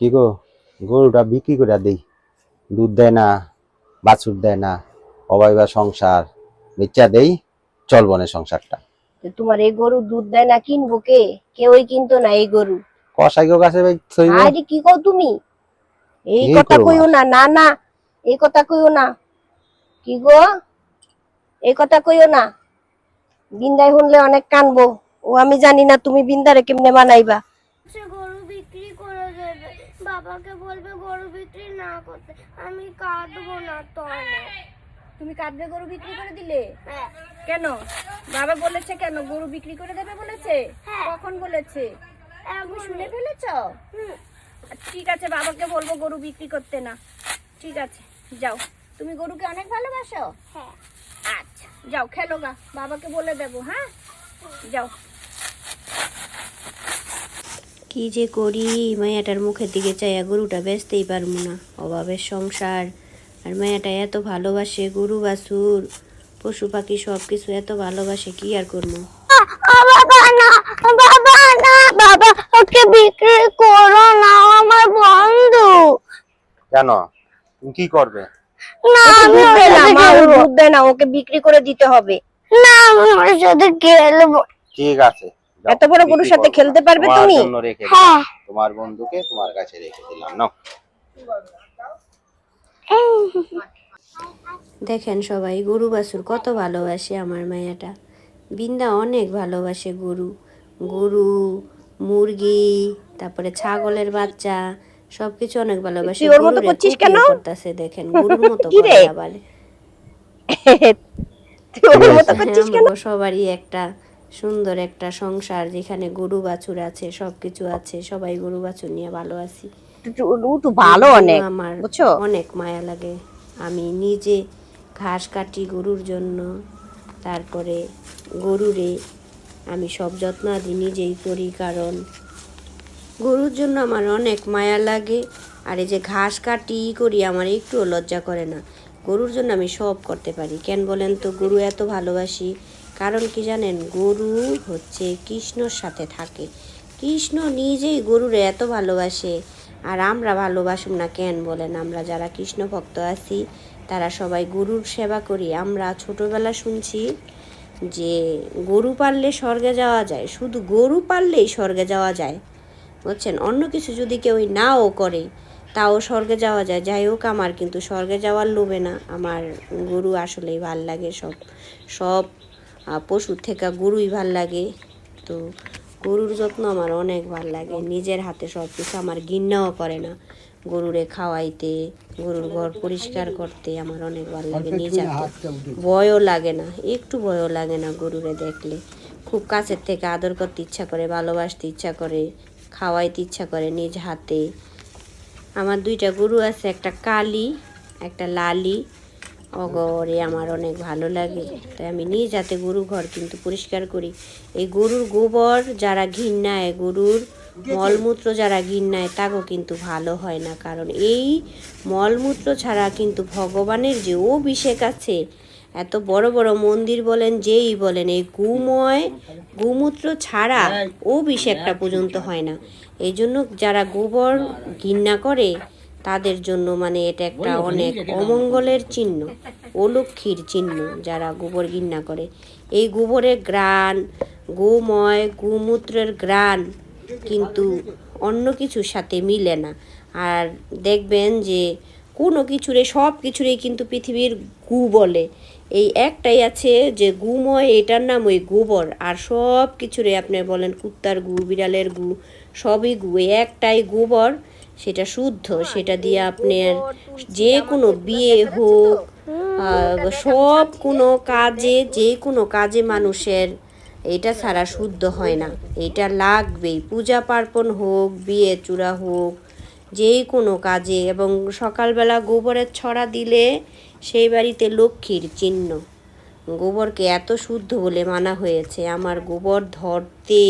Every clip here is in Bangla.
কি গো? গরুটা বিক্রি করে দেই। দুধ দেয় না বাছুর দেয় না অবাইবা সংসার বেচা দেই চলবো না সংসারটা। তোমার এই গরু দুধ দেয় না কিনবো কে? কেউই কিনতো না এই গরু। কষাই গো কাছে। আরে কি কও তুমি? এই কথা? কইও না না না এই কথা কইও না। কি গো? এই কথা কইও না। বিন্দায় শুনলে অনেক কানবো। ও আমি জানি না তুমি বিন্দারে কেমনে মানাইবা সে গরু বিক্রি করে দেবে বাবাকে বলবে গরু বিক্রি না করতে আমি কাঁদবো না তো অনেক। তুমি কাঁদবে গরু বিক্রি করে দিলে? হ্যাঁ। কেন? বাবা বলেছে কেন? গরু বিক্রি করে দেবে বলেছে? হ্যাঁ। কখন বলেছে? তুমি শুনে ফেলেছ। ঠিক আছে বাবাকে বলব গরু বিক্রি করতে না। ঠিক আছে যাও। তুমি গরুকে অনেক ভালোবাসো? হ্যাঁ। আচ্ছা যাও খেলো গা। বাবাকে বলে দেবো হ্যাঁ? যাও। কি যে করি? মায়াটার মুখের দিকে চাইয়া গরুটা বেচতেই পারব না। অভাবের সংসার। আর মায়াটা এত ভালোবাসে গরু বাছুর পশু পাখি সব কিছু এত ভালোবাসে কি আর করব? বাবা না বাবা না বাবা ওকে বিক্রি করো না আমার বন্ধু। কেন? তুমি কি করবে? না ও আমি দুধ না ওর মা সাথে ও খেলব। দুধ দেয় না ওকে বিক্রি করে দিতে হবে। না আমি ওর সাথে খেলব ঠিক আছে। এত বড় গরুর সাথে খেলতে পারবে তুমি? হ্যাঁ। তোমার বন্ধুকে তোমার কাছে রেখে দিলাম নাও। দেখেন সবাই গরু বাছুর কত ভালোবাসে আমার মায়াটা। বিন্দা অনেক ভালোবাসে গরু। গরু মুরগি তারপরে ছাগলের বাচ্চা সবকিছু অনেক ভালোবাসে। ওর মতো করছিস কেন? করতাছে দেখেন গরুর মতো কি রে? করে আবার। তুই ওর মতো করছিস কেন? সবারই একটা সুন্দর একটা সংসার যেখানে গরু বাছুর আছে সবকিছু আছে সবাই গরু বাছুর নিয়ে ভালো আছি। ভালো অনেক আমার বুঝছ? অনেক মায়া লাগে। আমি নিজে ঘাস কাটি গরুর জন্য তারপরে গরুরে আমি সব যত্ন আদি নিজেই করি কারণ গরুর জন্য আমার অনেক মায়া লাগে। আর এই যে ঘাস কাটি করি আমার একটুও লজ্জা করে না। গরুর জন্য আমি সব করতে পারি। কেন বলেন তো গরু এত ভালোবাসি কারণ কি জানেন? গরু হচ্ছে কৃষ্ণর সাথে থাকে। কৃষ্ণ নিজেই গরুরে এত ভালোবাসে, আর আমরা ভালোবাসুম না কেন বলেন? আমরা যারা কৃষ্ণ ভক্ত আছি, তারা সবাই গরুর সেবা করি। আমরা ছোটবেলা শুনছি যে গরু পাললে স্বর্গে যাওয়া যায়, শুধু গরু পাললেই স্বর্গে যাওয়া যায়, বুঝছেন? অন্য কিছু যদি কেউ নাও করে, তাও স্বর্গে যাওয়া যায়। যাই হোক আমার, কিন্তু স্বর্গে যাওয়ার লোভে না। আমার গরু আসলেই ভালো লাগে সব সব পশুর থেকে গরুই ভালো লাগে। তো গরুর যত্ন আমার অনেক ভালো লাগে। নিজের হাতে সব কিছু আমার ঘৃণাও করে না গরুরে খাওয়াইতে গরুর ঘর পরিষ্কার করতে আমার অনেক ভালো লাগে নিজ হাতে ভয়ও লাগে না একটু ভয়ও লাগে না গরুরে দেখলে। খুব কাছের থেকে আদর করতে ইচ্ছা করে ভালোবাসতে ইচ্ছা করে খাওয়াইতে ইচ্ছা করে নিজ হাতে। আমার দুইটা গরু আছে একটা কালি একটা লালি। অগরে আমার অনেক ভালো লাগে। তাই আমি নিজ হাতে গরু ঘর কিন্তু পরিষ্কার করি। এই গরুর গোবর যারা ঘিন্নায় গরুর মলমূত্র যারা ঘিন্নায় তাকেও কিন্তু ভালো হয় না। কারণ এই মলমূত্র ছাড়া কিন্তু ভগবানের যে অভিষেক আছে, এত বড় বড় মন্দির বলেন, যেই বলেন, এই গুময়, গুমূত্র ছাড়া অভিষেকটা পর্যন্ত হয় না। এই জন্য যারা গোবর ঘৃণা করে তাদের জন্য মানে এটা একটা অনেক অমঙ্গলের চিহ্ন অলক্ষীর চিহ্ন যারা গোবর ঘৃণা করে। এই গোবরের গ্রান গোময় গোমূত্রের গ্রান কিন্তু অন্য কিছুর সাথে মিলে না। আর দেখবেন যে কোনো কিছুরে সব কিছুরেই কিন্তু পৃথিবীর গু বলে। এই একটাই আছে যে গুময় এটার নাম ওই গোবর। আর সব কিছুরে আপনি বলেন কুত্তার গু বিড়ালের গু সবই গু। এই একটাই গোবর সেটা শুদ্ধ সেটা দিয়ে আপনার যে কোনো বিয়ে হোক সব কোনো কাজে যে কোনো কাজে মানুষের এটা ছাড়া শুদ্ধ হয় না। এটা লাগবেই। পূজা পার্বণ হোক বিয়ে চূড়া হোক যে কোনো কাজে। এবং সকালবেলা গোবরের ছড়া দিলে সেই বাড়িতে লক্ষ্মীর চিহ্ন। গোবরকে এত শুদ্ধ বলে মানা হয়েছে। আমার গোবর ধরতে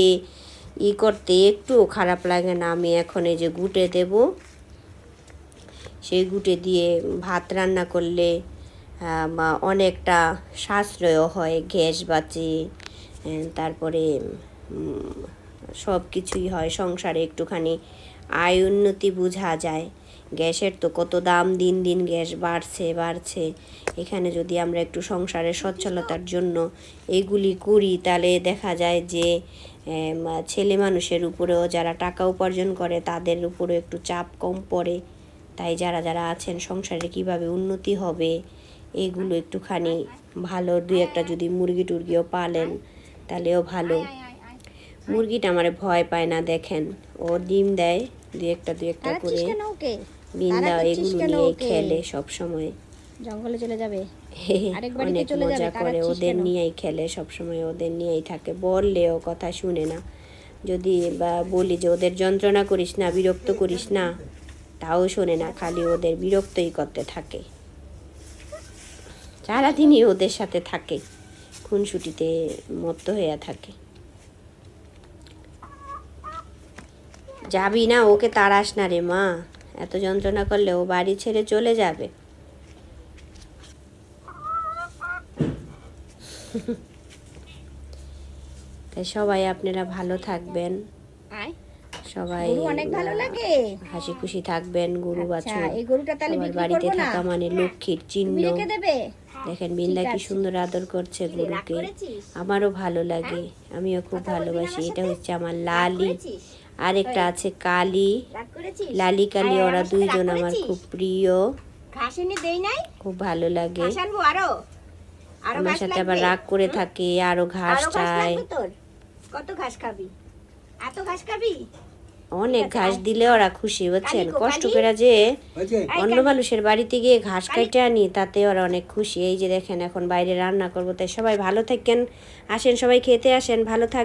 ই করতে একটুও খারাপ লাগে না। আমি এখন এই যে গুটে দেব। সেই গুটে দিয়ে ভাত রান্না করলে অনেকটা সাশ্রয় হয়, গ্যাস বাঁচে তারপরে সব কিছুই হয়। সংসারে একটুখানি আয় উন্নতি বোঝা যায়। গ্যাসের তো কত দাম, দিন দিন গ্যাস বাড়ছে বাড়ছে। এখানে যদি আমরা একটু সংসারের সচ্ছলতার জন্য এগুলি করি, তাহলে দেখা যায় যে ছেলে মানুষের উপরেও যারা টাকা উপার্জন করে তাদের উপরেও একটু চাপ কম পড়ে। তাই যারা যারা আছেন সংসারে কীভাবে উন্নতি হবে এগুলো একটুখানি ভালো দুই একটা যদি মুরগি টুরগিও পালেন তাহলেও ভালো। মুরগিটা আমার ভয় পায় না দেখেন। ও ডিম দেয় দুই একটা দুই একটা করে বিন্দা এগুলো নিয়ে খেলে সব সময় জঙ্গলে চলে যাবে? অনেক মজা করে ওদের নিয়েই খেলে সব সময় ওদের নিয়েই থাকে। বললেও কথা শুনে না। যদি বা বলি যে ওদের যন্ত্রণা করিস না বিরক্ত করিস না তাও শোনে না খালি ওদের বিরক্তই করতে থাকে। সারাদিনই ওদের সাথে থাকে খুনসুটিতে মত্ত হয়ে থাকে। যাবি না ওকে তাড়াস না রে মা। এত যন্ত্রণা করলে ও বাড়ি ছেড়ে চলে যাবে। তাই সবাই আপনারা ভালো থাকবেন। সবাই অনেক ভালো লাগে। হাসি খুশি থাকবেন গরু আচ্ছা বাছুর। এই গরুটা তাহলে বিক্রি বাড়িতে থাকা মানে লক্ষ্মীর চিহ্ন। দেবে? দেখেন বিন্দা কি সুন্দর আদর করছে গরুকে। আমারও ভালো লাগে আমিও খুব ভালোবাসি। এটা হচ্ছে আমার লালি। আর একটা আছে কালি। লালি কালি ওরা দুইজন আমার খুব প্রিয়। খুব ভালো লাগে ঘাস আনব আরও আরও আমার সাথে আবার রাগ করে থাকে আরও ঘাস চায় কত ঘাস খাবি? এত ঘাস খাবি? অনেক ঘাস দিলে ওরা খুশি বুঝছেন? কালি কষ্ট করে যে অন্য মানুষের বাড়িতে গিয়ে ঘাস কাটে আনি তাতে ওরা অনেক খুশি। এই যে দেখেন এখন বাইরে রান্না করব তাই সবাই ভালো থাকেন। আসেন সবাই খেতে আসেন ভালো থাক